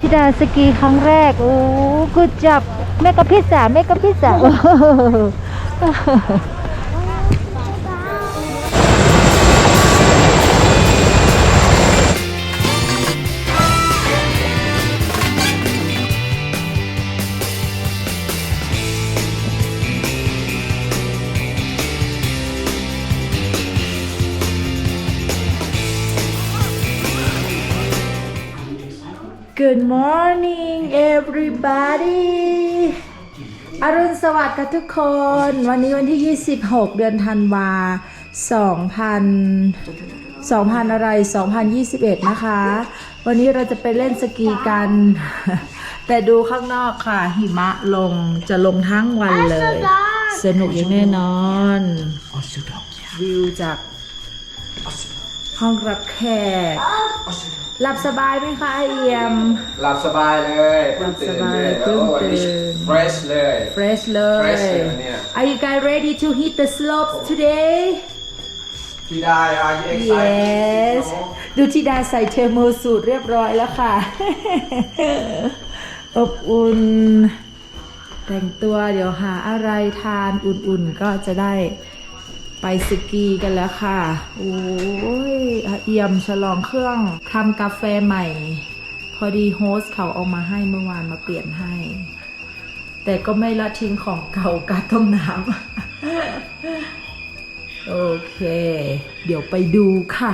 ธิดาสกีครั้งแรก โอ้กูจับเมกะพิซซ่าเมกะพิซซ่า Good morning everybody อรุณสวัสดิ์ค่ะทุกคน วันนี้วันที่ 26 เดือนธันวา2000 2000 อะไร 2021 นะคะ วันนี้เราจะไปเล่นสกีกัน แต่ดูข้างนอกค่ะ หิมะลงจะลงทั้งวันเลย สนุกอย่างแน่นอนวิวจาก ห้องรับแขกหลับสบายไหมคะเอียม หลับสบายเลยเพิ่งตื่นเลยหลับสบายเพิ่งโอ้วันนี้ตื่น fresh เลย fresh เลย Fresh เลยเนี่ย Are you guys ready to hit the slopes today พี่ได้ are you excited Yes ดูทิดาใส่เทอร์โมสูทเรียบร้อยแล้วค่ะ อบอุ่น แต่งตัวเดี๋ยวหาอะไรทานอุ่นๆก็จะได้ ไปสกีกันแล้วค่ะ โอ้ยเอี่ยมฉลองเครื่องทำกาแฟใหม่ พอดีโฮสต์เขาเอามาให้เมื่อวานมาเปลี่ยนให้ แต่ก็ไม่ละทิ้งของเก่ากาต้มน้ำ โอเค เดี๋ยวไปดูค่ะ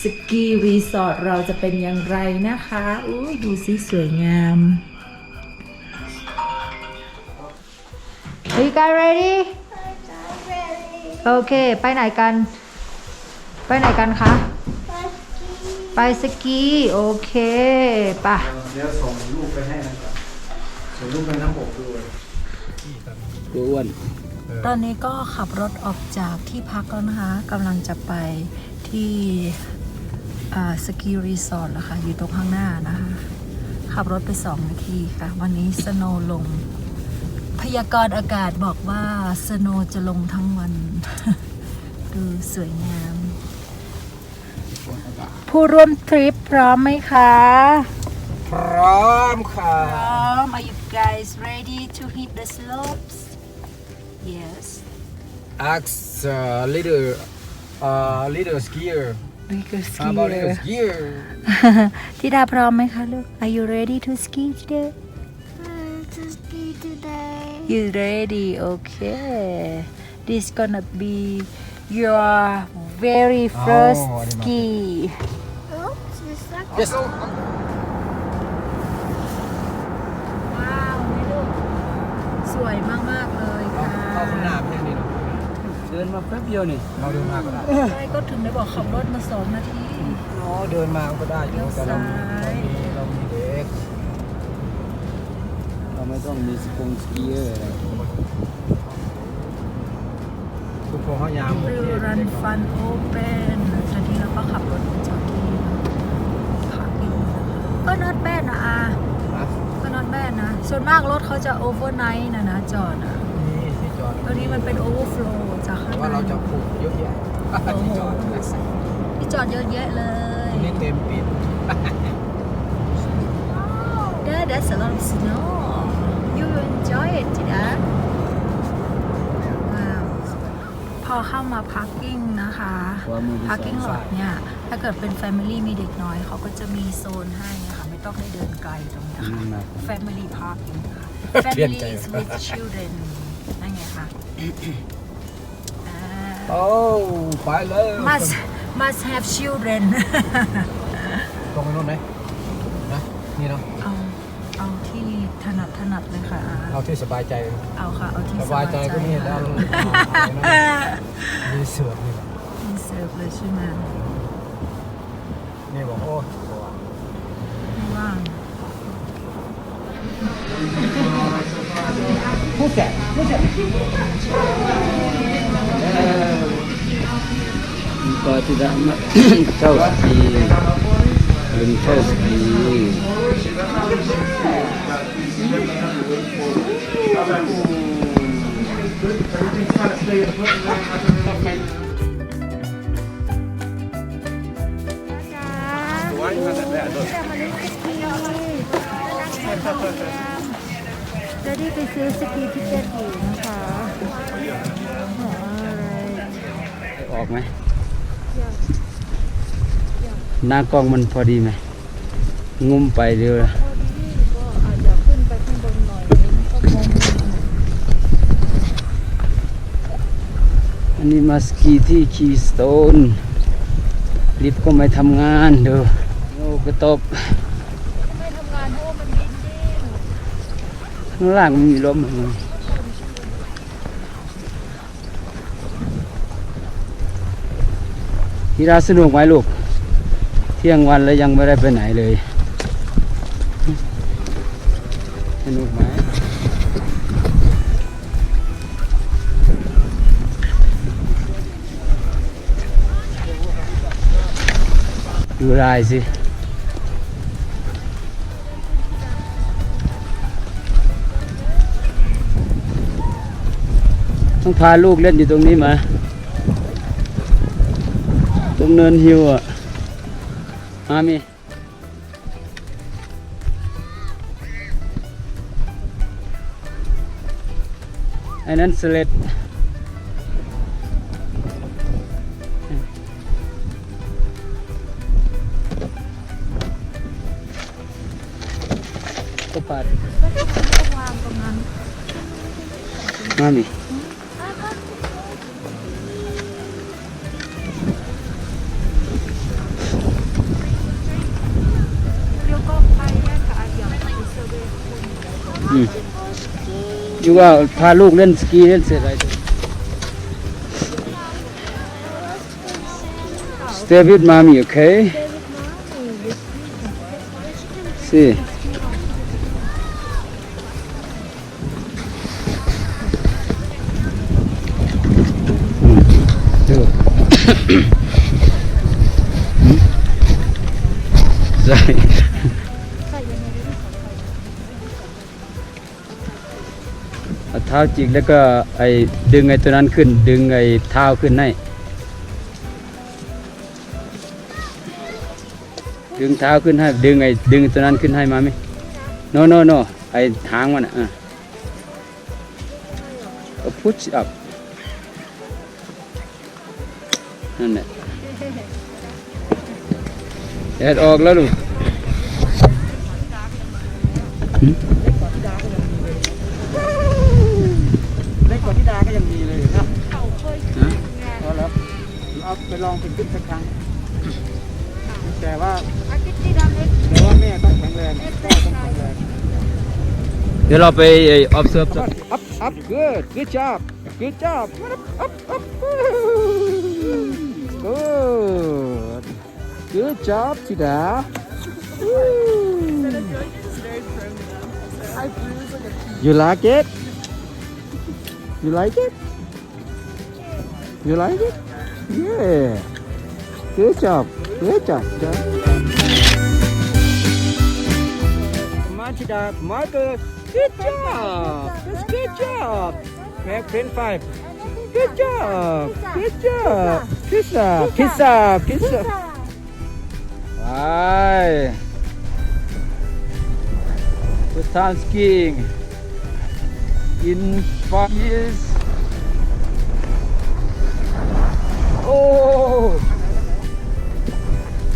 สกีรีสอร์ทเราจะเป็นอย่างไรนะคะอุ้ยดูสิสวยงาม Are you guys ready โอเค ไปไหนกัน ไปไหนกันคะ ไปสกีโอเคไปะเดี๋ยวส่งลูกไปให้นั่นก่อนส่งลูกไปน้ำบกด้วยตัวอ้วนตอนนี้ก็ขับรถออกจากที่พักแล้วนะคะกำลังจะไปที่อ่าสกีรีสอร์ทแล้วค่ะ อยู่ตรงข้างหน้านะคะ ขับรถไปสองนาทีค่ะ วันนี้สโนว์ลง พยากรณ์อากาศบอกว่าสโนว์จะลงทั้งวัน ดูสวยงาม ผู้ร่วมทริปพร้อมไหมคะ พร้อมค่ะ พร้อม Are you guys ready to hit the slopes Yes ask uh, little uh, little skier Bigger how about little skier skier ธิดาพร้อมไหมคะลูก Are you ready to ski today to ski today. You ready Okay This gonna be your very first Oh, I didn't know. ski Oops, the second. yes ว้าวนี่ลูกสวยมาก ๆ เลยค่ะเข้าข้างหน้าเพียงนี้เนาะเดินมาแป๊บเดียวนี่เราเดินมาก็ได้ใช่ก็ถึงได้บอกขับรถมาสองนาที อ๋อเดินมาก็ได้อยู่แต่เราเลี้ยวซ้ายเรามีเด็ก เราไม่ต้องมีสปงสกีเออร์อะไรคุณพ่อเขายามริวรันฟันโอเปนตอนนี้เราก็ขับรถมาจากที่พาร์กิ้งนะคะก็ not bad นะอาก็ not bad นะ ส่วนมากรถเขาจะ overnight นะนะจอดอะนี่ที่จอดตอนนี้มันเป็น overflow จากข้างแต่ในว่าเราจะปลูกเยอะแยะที่จอดนะที่จอดเยอะแยะเลยตรงนี้เต็มปิด There that's a lot of snow you will enjoy it จิดาว้าวพอเข้ามา parking นะคะความมือที่สอง parking ซ้า lot ยเนี่ย ถ้าเกิดเป็น family มีเด็กน้อย เขาก็จะมีโซนให้นะคะ ไม่ต้องได้เดินไกลตรงนี้อืค่ะมนะ family parking ค่ะเปลี่ยนใจ families with children นั่นไงคะอ่าโอ้ไปเลย must must have children ตรงไปนู่นไหมนะนี่เนาะเอาเอาที่ถ นัดถนัดเลยค่ะอาเอาที่สบายใจ เอาค่ะ เอาที่สบายใจก็นี่แล้วค่ะมีเสือกนี่มีเสิร์ฟเลยใช่ไหมนี่บอกโอ้ไม่ว่างผู้แก่ผู้แก่ก็ tidak ma- kau ski winter สกีทิเก็ตอยู่นะคะอออะไรออกไหมหน้ากล้องมันพอดีไหมงุ้มไปเร็วละอันนี้มาสกีที่คีสโตนลิฟต์ก็ไม่ทำงานเดูโอ้กระตบ ไม่ทำงานเพราะว่ามันดิ้นดิ้น ข้างล่างมันมีลมทีราสนุกไหมลูก เที่ยงวันแล้วยังไม่ได้ไปไหนเลย สนุกไหมดูลายสิ ต้องพาลูกเล่นอยู่ตรงนี้มา ตรงเนินฮิวอะมามีไอ้นั้นสเลดก็ปัดก็วารงนั้นมามี อยู่ว่าพาลูกเล่นสกีเล่นเสร็จอะไร Stay with mommy, okay? See. Hmm. Do. Hmm? Sorry. ท้าจิกแล้วก็ไอ้ดึงไอ้ตัวนั้นขึ้น ดึงไอ้เท้าขึ้นให้ดึงเท้าขึ้นให้ ดึงไอ้ดึงตัวนั้นขึ้นให้มาไหมโนโนโนไอ้หางมันอะก็ push up นั่นแหละแดดออกแล้วลูกหึ เล็กกว่าที่ดาก็ยังมีเลยนะฮะเอาแล้วเอาไปลองเป็นขึ้นสักครั้ง แต่ว่าอาทิตย์ที่ดำเล็กแต่ว่าแม่ต้องแข็งแรงพ่อต้องแข็งแรง เดี๋ยวเราไป observe สัก up up good good job good job up up up good good job ธิดา You like it? You like it? You like it? Yeah. Good job. Good job. Good. Come on, girl. Good job. That's good job. Make print five. Good job. Good job. Kiss up. Kiss up. Up. First time skiing in five years โอ้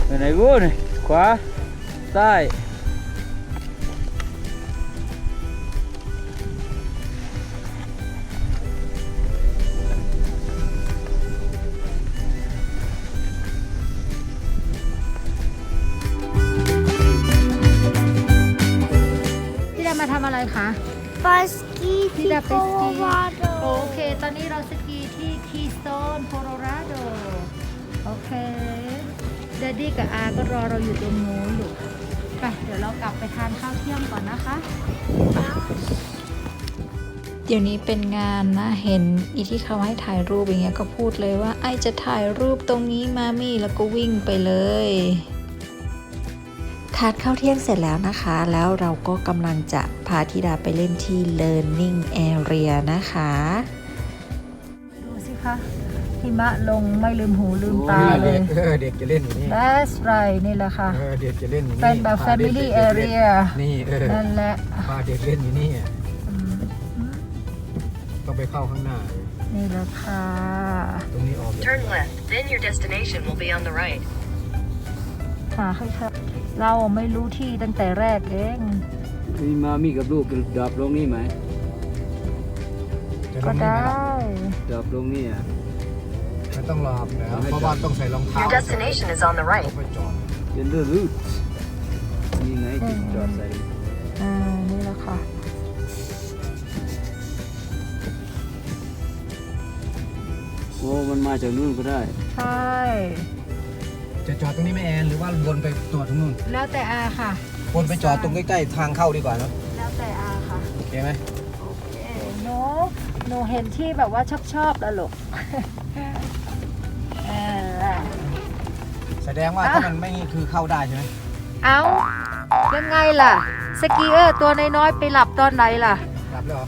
ไปไหนกูนี่ขวาซ้ายพี่ดามา ทำอะไรคะ Bosky พี่ดาไปสกี Colorado โอเค ตอนนี้เราสกีที่คีสโตนโคโลราโด โอเคเดดดี้กับอาก็รอเราอยู่ตรงนู้นอยู่ไปเดี๋ยวเรากลับไปทานข้าวเที่ยงก่อนนะคะ เดี๋ยวนี้เป็นงานนะ เห็นอีที่เขาให้ถ่ายรูปอย่างเงี้ยก็พูดเลยว่า ไอจะถ่ายรูปตรงนี้มามี่แล้วก็วิ่งไปเลย ทานข้าวเที่ยงเสร็จแล้วนะคะ แล้วเราก็กำลังจะพาธิดาไปเล่นที่ Learning Area นะคะดูสิคะตหิมะลงไม่ลืมหูลืมตาเลย เออเด็กจะเล่นอยู่นี่ That's right นี่แหละค่ะ เออเด็กจะเล่นอยู่นี่เป็นแบบพาด็ก family เด็กเล่น area นี่เออนั่นแหละพาเด็กเล่นอยู่นี่อะอืมต้องไปเข้าข้างหน้า นี่แหละค่ะ ตรงนี้ออก Turn left, then your destination will be on the right. หาให้ครับเราไม่รู้ที่ตั้งแต่แรกเองมีมามีกับลูกดรอปลงนี่ไหมจะลก็งนี่ได้ไหมล่ะดรอปลงนี่อะ ไม่ต้องรอแล้วเพราะว่าต้องใส่รองเท้า Your destination is on the right. ต้องไปจอดเป็นเดอร์รูทนี่ไงจุดจอดใส่อ่านี่แหละค่ะ โอ้มันมาจากนู่นก็ได้ ใช่ จะจอดตรงนี้ไหม่แอนหรือว่าวนไปจอดตรงนู้นแล้วแต่อาค่ะ วนไปจอดตรงใกล้ๆทางเข้าดีกว่าเนอะแล้วแต่อาค่ะโอเคไหมเอ้ยหนูหนูเห็นที่แบบว่าชอบชอบๆแล้วลูกเออแสดงว่าอะถ้ามันไม่นี่คือเข้าได้ใช่ไหมเอายังไงล่ะ สกีเออร์ตัวน้อยๆไปหลับตอนไหนล่ะหลับแล้วเหรอ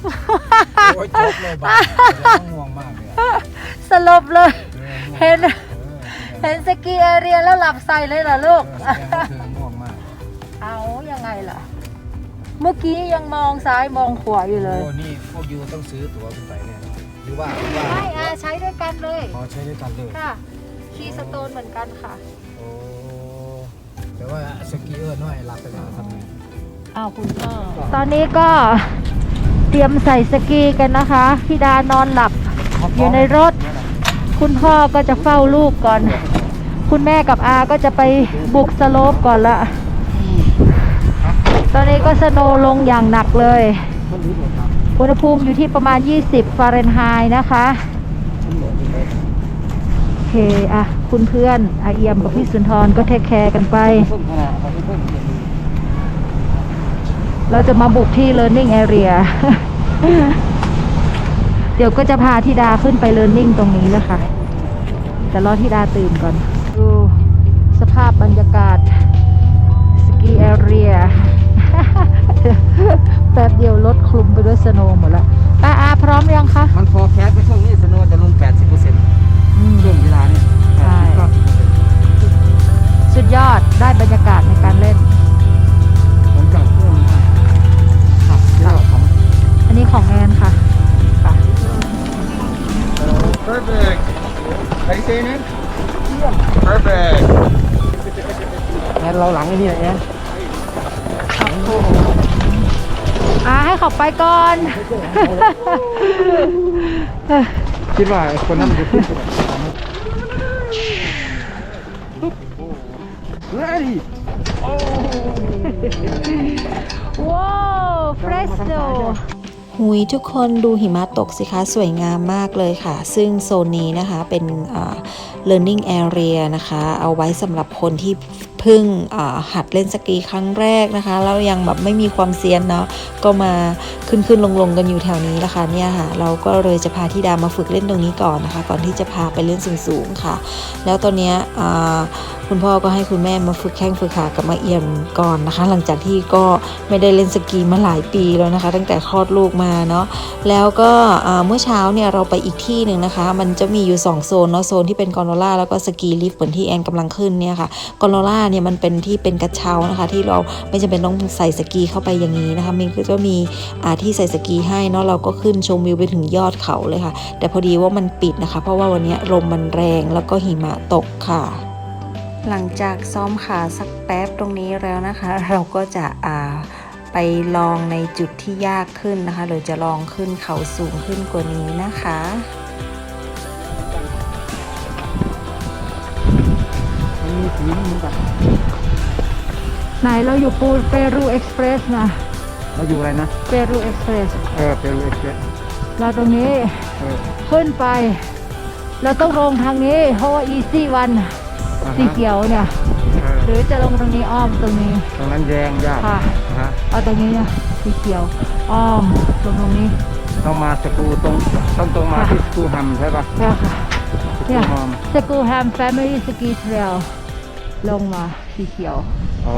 โอ้ยจบเลยบ้าแสดงว่าง่วงมากเลยอะสลบเลยออง่วงเห็น เออเห็นสกีแอเรียแล้วหลับใส่เลยเหรอลูก เออแสดงว่าเธอง่วงมากเอายังไงล่ะ เมื่อกี้ยังมองซ้ายมองขวาอยู่เลย โอ้นี่พวกยูต้องซื้อตั๋วขึ้นไปแน่นอนหรือว่าหรือว่าไม่อาใช้ด้วยกันเลยอ๋อใช้ด้วยกันเลย ค่ะคีย์สโตนเหมือนกันค่ะ โอ้แต่ว่าสกีเออร์น้อยหลับไปแล้วทำไงอ้าวคุณพ่อ ตอนนี้ก็เตรียมใส่สกีกันนะคะ พี่ดานอนหลับอยู่ในรถ คุณพ่อก็จะเฝ้าลูกก่อน คุณแม่กับอาก็จะไปบุกสโลปก่อนละ ตอนนี้ก็สโนว์ลงอย่างหนักเลย อุณหภูมิอยู่ที่ประมาณ 20 ฟาเรนไฮต์นะคะโอเคอะ คุณเพื่อนอาเอียมกับพี่สุนทรก็เทคแคร์กันไป เราจะมาบุกที่ learning area เดี๋ยวก็จะพาธิดาขึ้นไป learning ตรงนี้แล้วค่ะ แต่รอธิดาตื่นก่อน ดูสภาพบรรยากาศ สกี area แป๊บเดียวรถคลุมไปด้วยสโนว์หมดแล้วตาอาพร้อมยังคะ มันฟอร์แคสต์ไปช่วงนี้สโนว์จะลง 80%ช่วงเวลานี้ใช่สุดยอดได้บรรยากาศในการเล่น ให้เขาไปก่อน คิดว่าคนนั้นจะขึ้นเฮ้ยว้าวเฟรชโซหุยทุกคนดูหิมะตกสิคะสวยงามมากเลยค่ะ ซึ่งโซนนี้นะคะเป็นอ่า learning area นะคะ เอาไว้สำหรับคนที่ เพิ่งหัดเล่นสกีครั้งแรกนะคะแล้วยังแบบไม่มีความเซียนเนาะก็มาขึ้นขึ้นลงลงๆกันอยู่แถวนี้นะคะเนี่ยค่ะเราก็เลยจะพาที่ดามาฝึกเล่นตรงนี้ก่อนนะคะ ก่อนที่จะพาไปเล่นสูงๆค่ะ แล้วตอนเนี้ย คุณพ่อก็ให้คุณแม่มาฝึกแข้งฝึกขากับมาเอี่ยมก่อนนะคะ หลังจากที่ก็ไม่ได้เล่นสกีมาหลายปีแล้วนะคะ ตั้งแต่คลอดลูกมาเนาะแล้วก็เมื่อเช้าเนี่ยเราไปอีกที่หนึ่งนะคะ มันจะมีอยู่ 2 โซนเนาะโซนที่เป็นกอนโดล่าแล้วก็สกีลิฟต์เหมือนที่แอนกำลังขึ้นเนี่ยค่ะกอนโดล่าเนี่ยมันเป็นที่เป็นกระเช้านะคะ ที่เราไม่จำเป็นต้องใส่สกีเข้าไปอย่างนี้นะคะมันก็จะมีที่ใส่สกีให้เนาะเราก็ขึ้นชมวิวไปถึงยอดเขาเลยค่ะ แต่พอดีว่ามันปิดนะคะ เพราะว่าวันนี้ลมมันแรงแล้วก็หิมะตกค่ะ หลังจากซ้อมขาสักแป๊บตรงนี้แล้วนะคะ เราก็จะอ่าไปลองในจุดที่ยากขึ้นนะคะหรือจะลองขึ้นเขาสูงขึ้นกว่านี้นะคะมันมีสีเหมือนกันไหนเราอยู่ปูเปรูเอ็กซ์เพรสนะเราอยู่อะไรนะเปรูเอ็กซ์เพรสเออเปรูเอ็กซ์เพรสเราตรงนี้เออขึ้นไป เราต้องลงทางนี้เพราะว่า easy one อ่าสีฮะเขียวเนี่ย เออหรือจะลงตรงนี้อ้อมตรงนี้ ตรงนั้นแยงยากค่ะฮะเอาตรงนี้นะสีเขียว อ้อมลงตรงนี้ ต้องมาสกูตรงต้องตรงมาที่สกูฮัมใช่ปะเนี่ยค่ะสเนี่กูยฮัมสกูแฮมแฟมิลี่สกีเทรลลงมาสีเขียว อ๋อ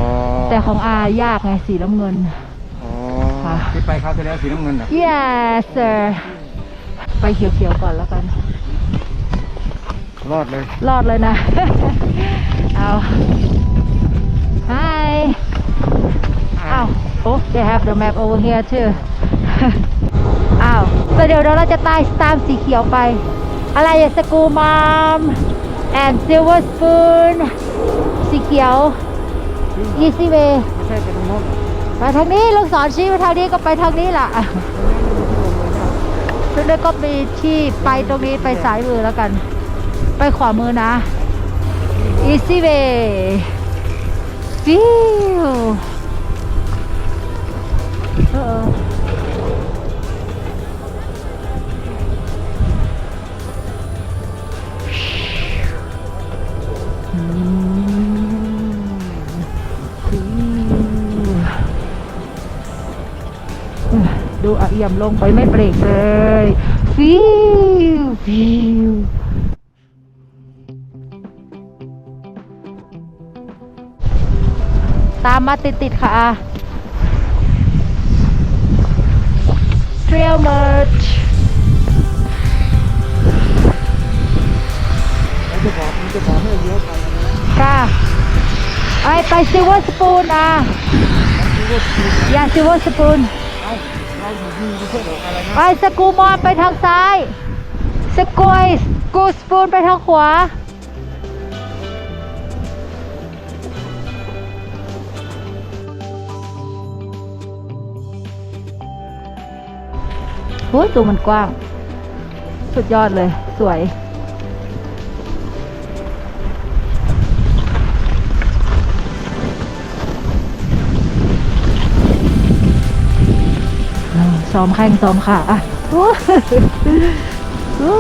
แต่ของอายากไงสีน้ำเงิน อ๋อค่ะ ที่ไปเขาวที่แล้วสีน้ำเงินเหรอ yes sir ไปเขียวๆก่อนแล้วกัน รอดเลย รอดเลยนะ เอา Hi อ้าว oh they have the map over here too อ้าวแต่เดี๋ยวเราจะตายตามสีเขียวไป อะไรอะสกูมาม and silver spoon สีเขียว easy way ไม่ใช่เป็นตรงโน้นไปทางนี้ลูกศรชี้ไปทางนี้ก็ไปทางนี้ล่ะแล้วเดี๋ยวก็มีที่ไปตรงนี้ไปสายมือแล้วกัน ไปขวามือนะ easy way ฟิวเอออืมฟิวดูอะเอี่ยมลงไปไม่เบรกเลย ฟิวฟิว ตามมาติดๆค่ะ Trail Merge จะบอกจะบอกให้เลี้ยวไปนะค่ะไอไปซิลเวอร์สปูนอะยาซิลเวอร์สปูนไปสกูมอนไปทางซ้าย สกอยสกูสปูนไปทางขวา โอ้ยตัวมันกว้าง สุดยอดเลย สวย ซ้อมแข้งซ้อมขาอะโอ้โอ้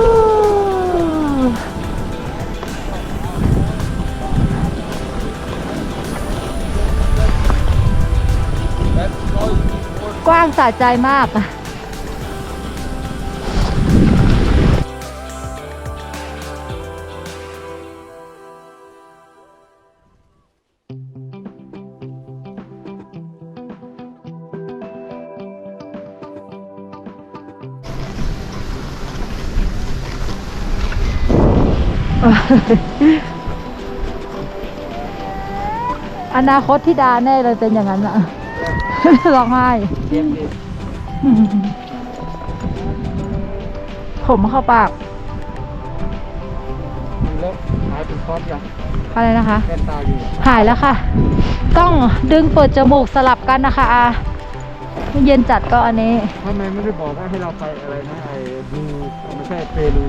กว้างสะใจมาก อะอนาคตที่ดาแน่เลยเป็นอย่างนั้นอะร้องไห้เยี่ยมดีผมเข้าปากแล้วหายเป็นคอร์สยังอะไรนะคะแว่นตาอยู่หายแล้วค่ะ ต้องดึงเปิดจมูกสลับกันนะคะอาเย็นจัดก็อันนี้ทำไมไม่ได้บอกว่าให้เราไปอะไรนะไอ้ดูไม่ใช่เปรู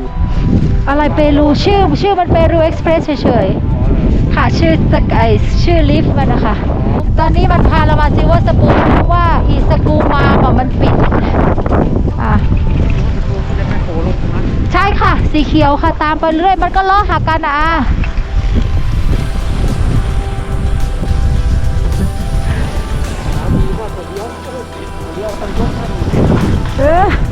อะไรเปรูชื่อชื่อมันเปรูเอ็กซ์เพรสเฉยๆ ค่ะชื่อสกายชื่อลิฟต์มันนะคะ ตอนนี้มันพาเรามาซิวสปูนเพราะว่าอีสกูมาแบบมันปิดอะใช่ค่ะ สีเขียวค่ะตามไปเรื่อยมันก็ล้อหากันนะเออ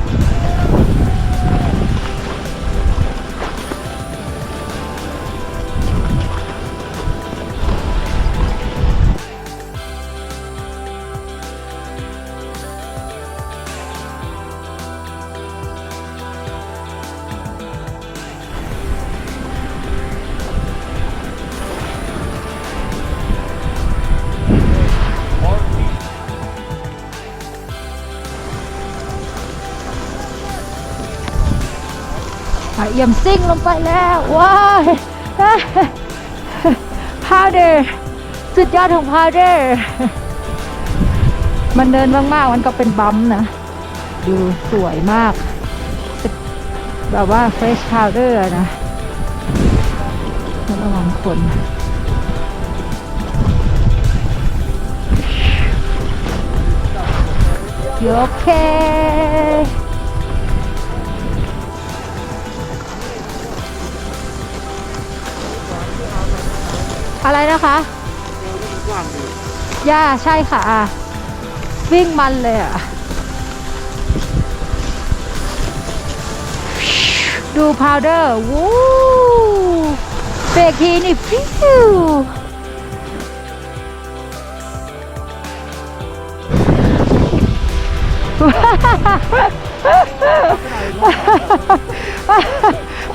อะเอี่ยมซิ่งลงไปแล้วว้ายพาวเดอร์สุดยอดของพาวเดอร์มันเดินมากๆ มันก็เป็นบัมนะ ดูสวยมาก แบบว่าเฟชพาวเดอร์นะระวังคน You okay อะไรนะคะกว้างดีย่าใช่ค่ะ วิ่งมันเลยอะ ดูพาวเดอร์วู้เบรกทีนี่ฟิว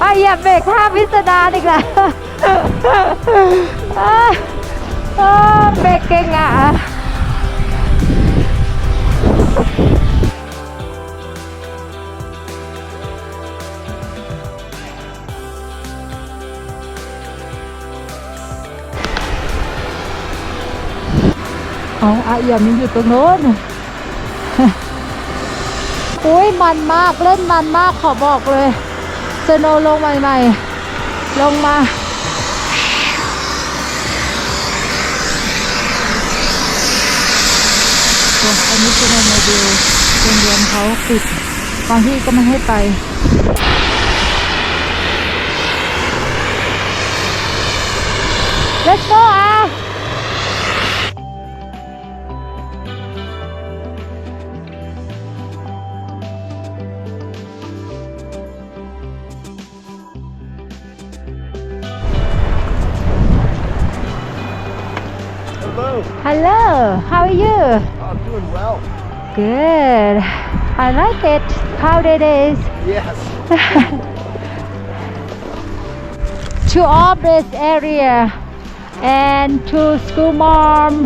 อะอย่าเบรกท่าพิสดารอีกแล้วอะอะ เบรกเก่งอะเอาอะอย่ามันอยู่ตรงโน้นอุ้ยมันมากเล่นมันมากขอบอกเลยสโนลงใหม่ ๆ ลงมา อันนี้เป็นโมเดลโรงเรียนเขาปิดบางที่ก็ไม่ให้ไป Let's go อะ Hello. Hello, how are you? I'm doing well. Good. I like it. How it is. Yes. To all this area and to school mom.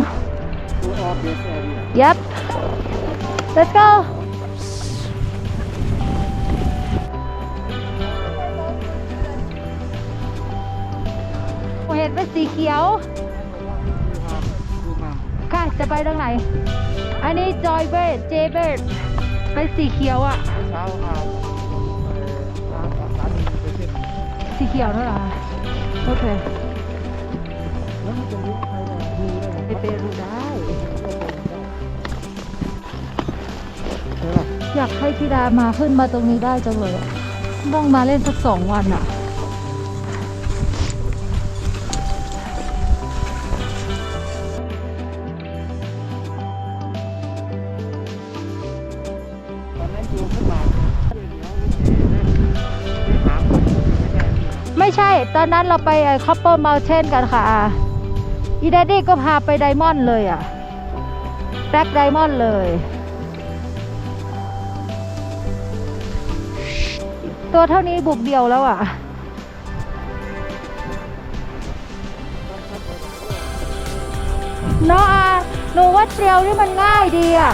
We're all this area. Yep. Let's go. เห็นเป็นสีเขียว ค่ะ จะไปทางไหน อันนี้จอยเบิร์ดเจเบิร์ดเป็นสีเขียวอะ เช้าครับทางสามีไปเส้นสีเขียวนั่นเหรอคะโอเคแล้วมันจะเลี้ยวไปเลยดูได้ไปเปรูได้ใช่ป่ะอยากให้ธิดามาขึ้นมาตรงนี้ได้จังเลยอะต้องมาเล่นสักสองวันอะ ใช่ตอนนั้นเราไปคอปเปอร์เมา t เทนกันค่ะอีแดดดี้ก็พาไปไดมอนด์เลยอะแบล็กไดมอนด์เลย ตัวเท่านี้บุกเดียวแล้วอะเนาะอาหนูว่าเตรียวนี่มันง่ายดีอะ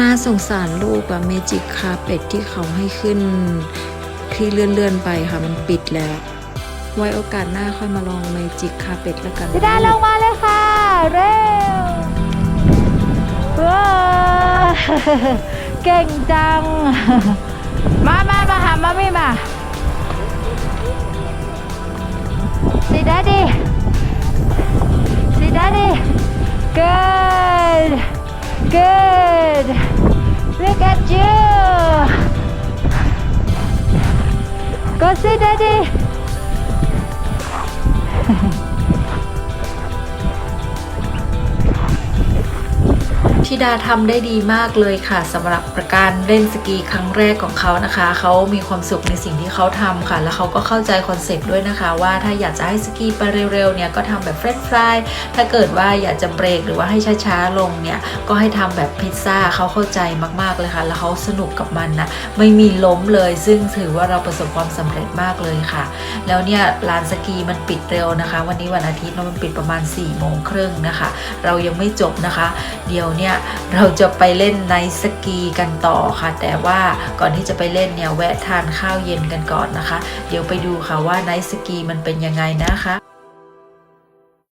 น่าสงสารลูกอะเมจิกคาเป็ดที่เขาให้ขึ้น ที่เลื่อนๆไปค่ะมันปิดแล้ว ไว้โอกาสหน้าค่อยมาลองเมจิกคาเป็ดแล้วกันพี่ดาลงมาเลยค่ะ เร็วว้าเก่งจัง มามามาหามาไม่มาสิดาดีสิดาดี good good. Look at you. Go sit daddy ธิดาทำได้ดีมากเลยค่ะสำหรับการเล่นสกีครั้งแรกของเขานะคะ เขามีความสุขในสิ่งที่เขาทำค่ะ แล้วเขาก็เข้าใจคอนเซปต์ด้วยนะคะ ว่าถ้าอยากจะให้สกีไปเร็วๆเนี่ยก็ทำแบบเฟรนฟรายถ้าเกิดว่าอยากจะเบรกหรือว่าให้ช้าๆลงเนี่ยก็ให้ทำแบบพิซซ่าเขาเข้าใจมากๆเลยค่ะ แล้วเขาสนุกกับมันนะไม่มีล้มเลย ซึ่งถือว่าเราประสบความสำเร็จมากเลยค่ะ แล้วเนี่ยลานสกีมันปิดเร็วนะคะ วันนี้วันอาทิตย์เนอะมันปิดประมาณ4ี่โมงครึ่งนะคะ เรายังไม่จบนะคะ เดี๋ยวเนี่ยเราจะไปเล่นไนสกีกันต่อค่ะ แต่ว่าก่อนที่จะไปเล่นเนี่ยแวะทานข้าวเย็นกันก่อนนะคะ เดี๋ยวไปดูค่ะว่าไนสกีมันเป็นยังไงนะคะ